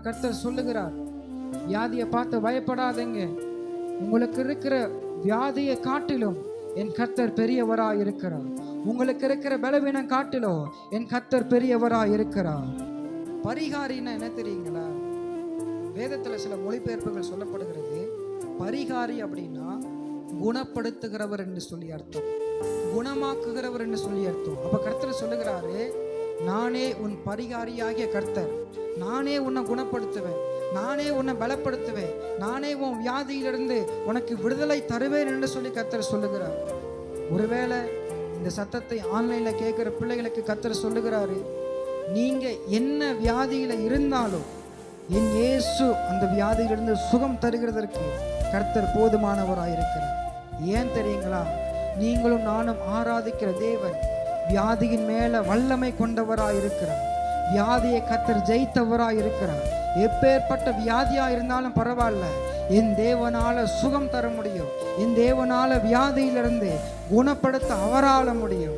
கர்த்தர் சொல்லுகிறார். வியாதியை பார்த்து பயப்படாதீங்க. உங்களுக்கு இருக்கிற வியாதியை காட்டிலும் என் கர்த்தர் பெரியவராக இருக்கிறார். உங்களுக்கு இருக்கிற பலவீனம் காட்டிலும் என் கர்த்தர் பெரியவராக இருக்கிறார். பரிகாரின்னா என்ன தெரியுங்களா? வேதத்துல சில மொழிபெயர்ப்புகள் சொல்லப்படுகிறது. பரிகாரி அப்படின்னா குணப்படுத்துகிறவர் என்று சொல்லி அர்த்தம். குணமாக்குகிறவர் என்று சொல்லி அர்த்தம். அப்ப கர்த்தர் சொல்லுகிறாரு நானே உன் பரிகாரியாகிய கர்த்தர். நானே உன்னை குணப்படுத்துவேன். நானே உன்னை பலப்படுத்துவேன். நானே உன் வியாதியிலிருந்து உனக்கு விடுதலை தருவேன் என்று சொல்லி கத்தர் சொல்லுகிறார். ஒருவேளை இந்த சத்தத்தை ஆன்லைனில் கேட்குற பிள்ளைகளுக்கு கத்தர் சொல்லுகிறாரு நீங்க என்ன வியாதியில இருந்தாலும் என் இயேசு அந்த வியாதியிலிருந்து சுகம் தருகிறதற்கு கர்த்தர் போதுமானவராயிருக்கிறார் ஏன் தெரியுங்களா? நீங்களும் நானும் ஆராதிக்கிற தேவன் வியாதியின் மேல வல்லமை கொண்டவராயிருக்கிறார் வியாதியை கத்தர் ஜெயித்தவராக இருக்கிறார் எப்பேற்பட்ட வியாதியாக இருந்தாலும் பரவாயில்ல. என் தேவனால் சுகம் தர முடியும். என் தேவனால் வியாதியிலிருந்து குணப்படுத்த அவரால முடியும்.